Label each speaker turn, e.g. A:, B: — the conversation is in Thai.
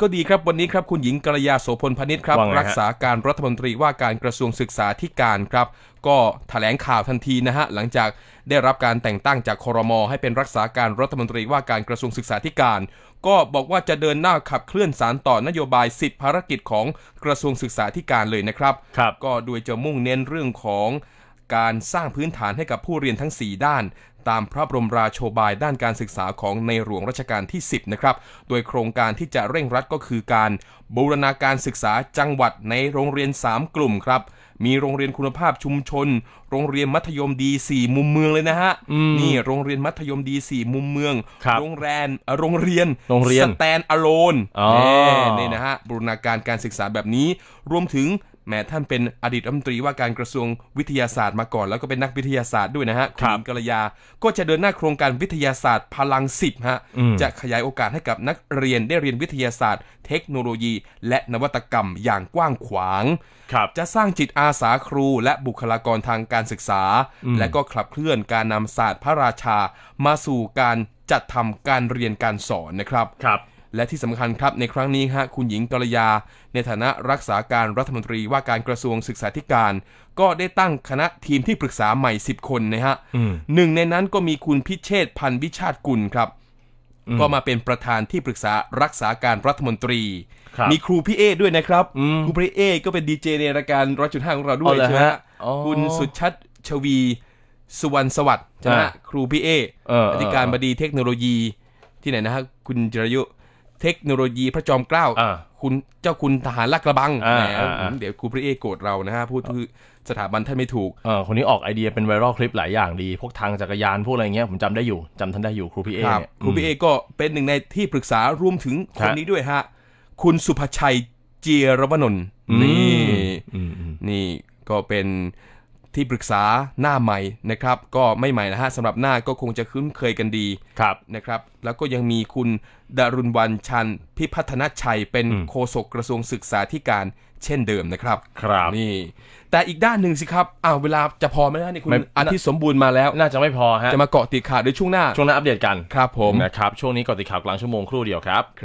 A: ก็ดีครับวันนี้ครับคุณหญิงกัลยาโสพลพนิษฐ์ครับ
B: ว่าไงฮะ
A: รักษาการรัฐมนตรีว่าการกระทรวงศึกษาธิการครับ ก็แถลงข่าวทันทีนะฮะหลังจากได้รับการแต่งตั้งจากครม ให้เป็นรักษาการรัฐมนตรีว่าการกระทรวงศึกษาธิการ ก็บอกว่าจะเดินหน้าขับเคลื่อนสารต่อนโยบาย 10 ภารกิจของกระทรวงศึกษาธิการเลยนะครับ
B: ครับ
A: ก็โดยจะมุ่งเน้นเรื่องของ การสร้างพื้นฐานให้กับผู้เรียนทั้ง 4 ด้าน ตามพระบรมราโชบายด้านการศึกษาของในหลวงรัชกาลที่ 10 นะครับ โดยโครงการที่จะเร่งรัดก็คือการบูรณาการศึกษาจังหวัดในโรงเรียน 3 กลุ่มครับ มีโรงเรียนคุณภาพชุมชน โรงเรียนมัธยมดี 4 มุมเมืองเลยนะฮะ นี่โรงเรียนมัธยมดี 4 มุมเมือง
B: ครับ
A: โรงแรมเอ่อโรงเรียน
B: โรงเรียน
A: สแตนอะโลน
B: อ๋อ
A: นี่นะฮะ บูรณาการการศึกษาแบบนี้ รวมถึง แหม้ท่านเป็นอดีตรัฐมนตรีว่าการกระทรวงวิทยาศาสตร์มาก่อน แล้วก็เป็นนักวิทยาศาสตร์ด้วยนะฮะ
B: ครับ
A: ณหญิงกัลยา ก็จะเดินหน้าโครงการวิทยาศาสตร์พลังสิบฮะ
B: อืม
A: จะขยายโอกาสให้กับนักเรียนได้เรียนวิทยาศาสตร์ เทคโนโลยี และนวัตกรรมอย่างกว้างขวาง
B: ครับ
A: จะสร้างจิตอาสาครู และบุคลากรทางการศึกษา และก็ขับเคลื่อนการนำศาสตร์พระราชา มาสู่การจัดทำการเรียนการสอนนะครับ
B: ครับ
A: และที่สำคัญครับในครั้งนี้ฮะคุณหญิงกัลยา ในฐานะรักษาการรัฐมนตรีว่าการกระทรวงศึกษาธิการ ก็ได้ตั้งคณะทีมที่ปรึกษาใหม่ 10 คนนะฮะ
B: อืม
A: หนึ่งในนั้นก็มีคุณพิเชษฐ์พันธ์วิชาติกุลครับก็มาเป็นประธานที่ปรึกษารักษาการรัฐมนตรี
B: ครับ
A: มีครูพี่เอด้วยนะครับ
B: อืม
A: ครูพี่เอก็เป็นดีเจในรายการร้อยจุดห้าของเราด้ว
B: อ๋
A: ย
B: อเหรอ
A: ใช่ไหม
B: ฮะ
A: ฮะ
B: อ๋อ
A: คุณสุชัดชวีสุวรรณสวัสดิ์ใช่ไหมฮะ
B: อ่า
A: ครูพี่เอ
B: เออเออ
A: อธิการบดีเทคโนโลยีที่ไหนนะฮะคุณจิรายุ เทคโนโลยีพระจอมเกล้า
B: อ่า
A: คุณเจ้าคุณทหารลาดกระบัง
B: อ่า
A: แหม
B: อ่าอ่า
A: เดี๋ยวครูพี่เอโกรธเรานะฮะพูดคือสถาบันท่านไม่ถูก
B: เออคนนี้ออกไอเดียเป็นไวรัลคลิปหลายอย่างดี พวกทางจักรยานพวกอะไรเงี้ยผมจำได้อยู่จำท่านได้อยู่ครูพี่เอ
A: ครับ
B: เนี่ย
A: ครูพี่เอก็เป็นหนึ่งในที่ปรึกษารวมถึงคนนี้ด้วยฮะ คุณสุภชัยเจียรวนนท์
B: อืม
A: นี่
B: อืมอืม
A: นี่ก็เป็น ที่ปรึกษาหน้าใหม่นะครับ ก็ไม่ใหม่นะฮะสำหรับหน้าก็คงจะคุ้นเคยกันดี
B: ครับ
A: นะครับ แล้วก็ยังมีคุณดารุณวันชันพิพัฒนชัยเป็น
B: อืม
A: โฆษกกระทรวงศึกษาธิการเช่นเดิมนะครับ
B: ครับ
A: นี่ แต่อีกด้านหนึ่งสิครับอ้าวเวลาจะพอไหมนะนี่คุณ
B: ไม่
A: อาทิตย์สมบูรณ์มาแล้ว
B: น่าจะไม่พอฮะ
A: จะมาเกาะติดข่าวในช่วงหน้า
B: ช่วงหน้าอัปเดตกัน
A: ครับผม
B: นะครับช่วงนี้ก่อนติดข่าวกลางชั่วโมงครู่เดียวครับ
A: ครับ